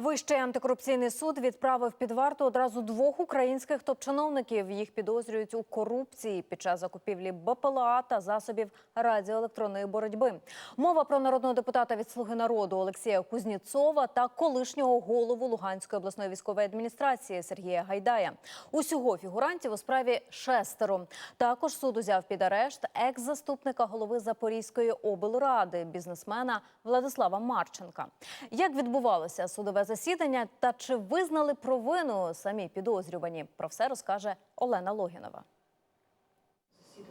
Вищий антикорупційний суд відправив під варту одразу двох українських топ-чиновників. Їх підозрюють у корупції під час закупівлі БПЛА та засобів радіоелектронної боротьби. Мова про народного депутата від Слуги народу Олексія Кузніцова та колишнього голову Луганської обласної військової адміністрації Сергія Гайдая. Усього фігурантів у справі шестеро. Також суд узяв під арешт екс-заступника голови Запорізької облради, бізнесмена Владислава Марченка. Як відбувалося судове засідання та чи визнали провину самі підозрювані? Про все розкаже Олена Логінова.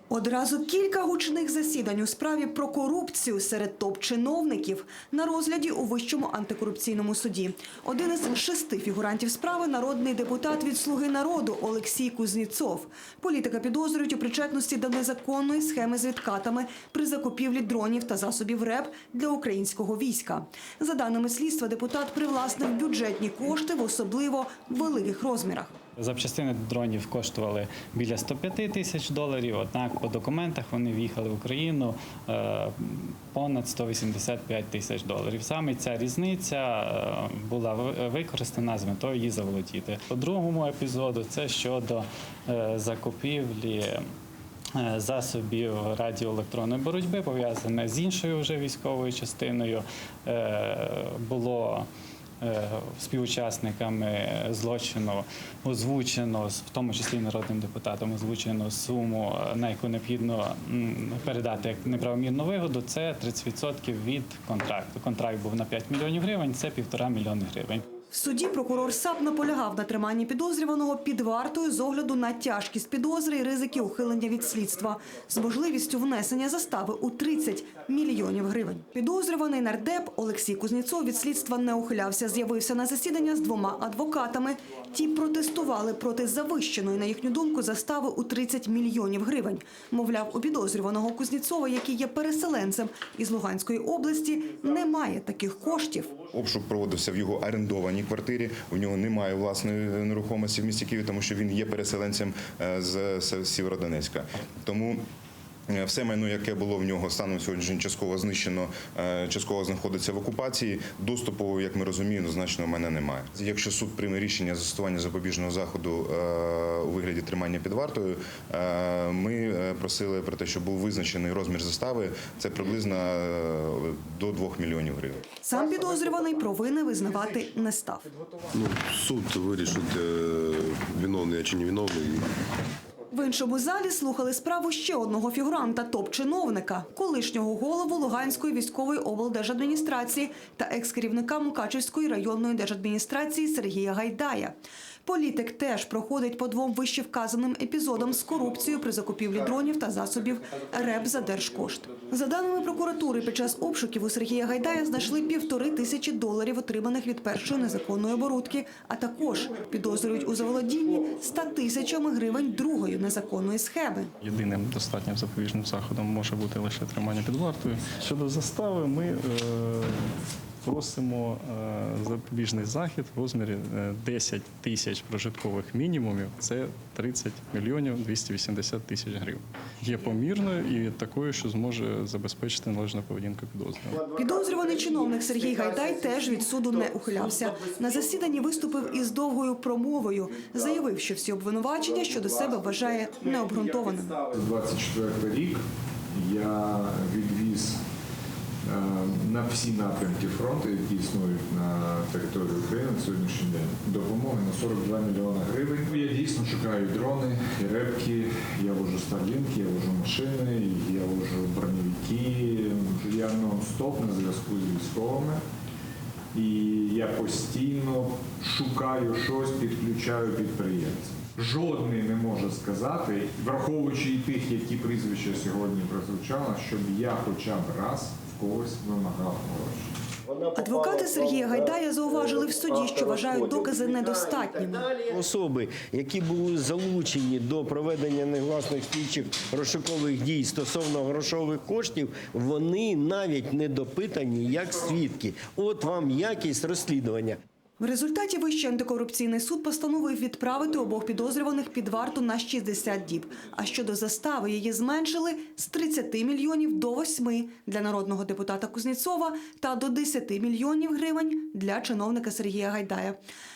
Одразу кілька гучних засідань у справі про корупцію серед топ-чиновників на розгляді у Вищому антикорупційному суді. Один із шести фігурантів справи – народний депутат від «Слуги народу» Олексій Кузніцов. Політика підозрюють у причетності до незаконної схеми з відкатами при закупівлі дронів та засобів РЕБ для українського війська. За даними слідства, депутат привласнив бюджетні кошти в особливо великих розмірах. Запчастини дронів коштували біля 105 тисяч доларів, однак по документах вони в'їхали в Україну е, понад 185 тисяч доларів. Саме ця різниця е, була ви- використана з метою її заволодіти. По другому епізоду це щодо е, закупівлі. Засобів радіоелектронної боротьби пов'язане з іншою вже військовою частиною було співучасниками злочину озвучено, в тому числі народним депутатом, озвучено суму, е, на яку необхідно передати як неправомірну вигоду. Це 30% від контракту. Контракт був на 5 мільйонів гривень, це півтора мільйони гривень. В суді прокурор САП наполягав на триманні підозрюваного під вартою з огляду на тяжкість підозри і ризики ухилення від слідства з можливістю внесення застави у 30 мільйонів гривень. Підозрюваний нардеп Олексій Кузніцов від слідства не ухилявся. З'явився на засідання з двома адвокатами. Ті протестували проти завищеної, на їхню думку, застави у 30 мільйонів гривень. Мовляв, у підозрюваного Кузніцова, який є переселенцем із Луганської області, немає таких коштів. Обшук проводився в його орендованій квартирі. У нього немає власної нерухомості в місті Києві, тому що він є переселенцем е, з Сєвєродонецька. Тому е, все майно, яке було в нього станом сьогодні частково знищено, е, частково знаходиться в окупації. Доступу, як ми розуміємо, значно в мене немає. Якщо суд прийме рішення застосування запобіжного заходу у вигляді тримання під вартою, ми просили про те, щоб був визначений розмір застави. Це приблизно е, до 2 мільйонів гривень. Сам підозрюваний провини визнавати не став. Ну, суд вирішить, е, виновний чи не виновний. В іншому залі слухали справу ще одного фігуранта, топ-чиновника, колишнього голову Луганської військової облдержадміністрації та екс-керівника Мукачевської районної держадміністрації Сергія Гайдая. Політик теж проходить по двом вище вказаним епізодам з корупцією при закупівлі дронів та засобів РЕБ за держкошт. За даними прокуратури, під час обшуків у Сергія Гайдая знайшли півтори тисячі доларів, отриманих від першої незаконної оборудки, а також підозрюють у заволодінні 100 тисячами гривень другої незаконної схеми. Єдиним достатнім запобіжним заходом може бути лише тримання під вартою. Щодо застави, ми е, просимо е, запобіжний захід в розмірі е, 10 тисяч прожиткових мінімумів. Це 30 мільйонів 280 тисяч гривень. Є помірною і такою, що зможе забезпечити належну поведінку підозрюваного. Підозрюваний чиновник Сергій Гайдай теж від суду не ухилявся. На засіданні виступив із довгою промовою. Заявив, що всі обвинувачення щодо себе вважає необґрунтованим. 24 рік я відвіз е, на всі напрямки фронту, які існують на території України на сьогоднішній день, допомоги на 42 мільйони гривень. Я дійсно шукаю дрони, і репки, я вожу старлінки, я вожу машини, я вожу броневики. Я нон-стоп на зв'язку з військовими. І я постійно шукаю щось, підключаю підприємців. Жодний не може сказати, враховуючи і тих, які прізвища сьогодні прозвучали, щоб я хоча б раз когось вимагав гроші. Адвокати Сергія Гайдая зауважили в суді, що вважають докази недостатніми. Особи, які були залучені до проведення негласних слідчих розшукових дій стосовно грошових коштів, вони навіть не допитані як свідки. От вам якість розслідування. В результаті Вищий антикорупційний суд постановив відправити обох підозрюваних під варту на 60 діб. А щодо застави її зменшили з 30 мільйонів до 8 для народного депутата Кузнєцова та до 10 мільйонів гривень для чиновника Сергія Гайдая.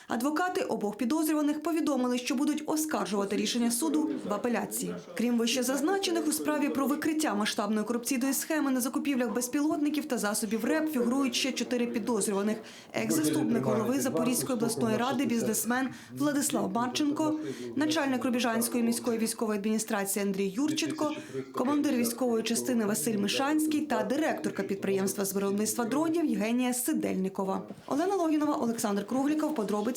Адвокати обох підозрюваних повідомили, що будуть оскаржувати рішення суду в апеляції. Крім вище зазначених, у справі про викриття масштабної корупційної схеми на закупівлях безпілотників та засобів РЕП фігурують ще чотири підозрюваних. Екс-заступник голови Запорізької обласної ради, бізнесмен Владислав Марченко, начальник Рубіжанської міської військової адміністрації Андрій Юрченко, командир військової частини Василь Мишанський та директорка підприємства з виробництва дронів Євгенія Сидельникова. Олена Логінова, Олександр Кругліков, подробиці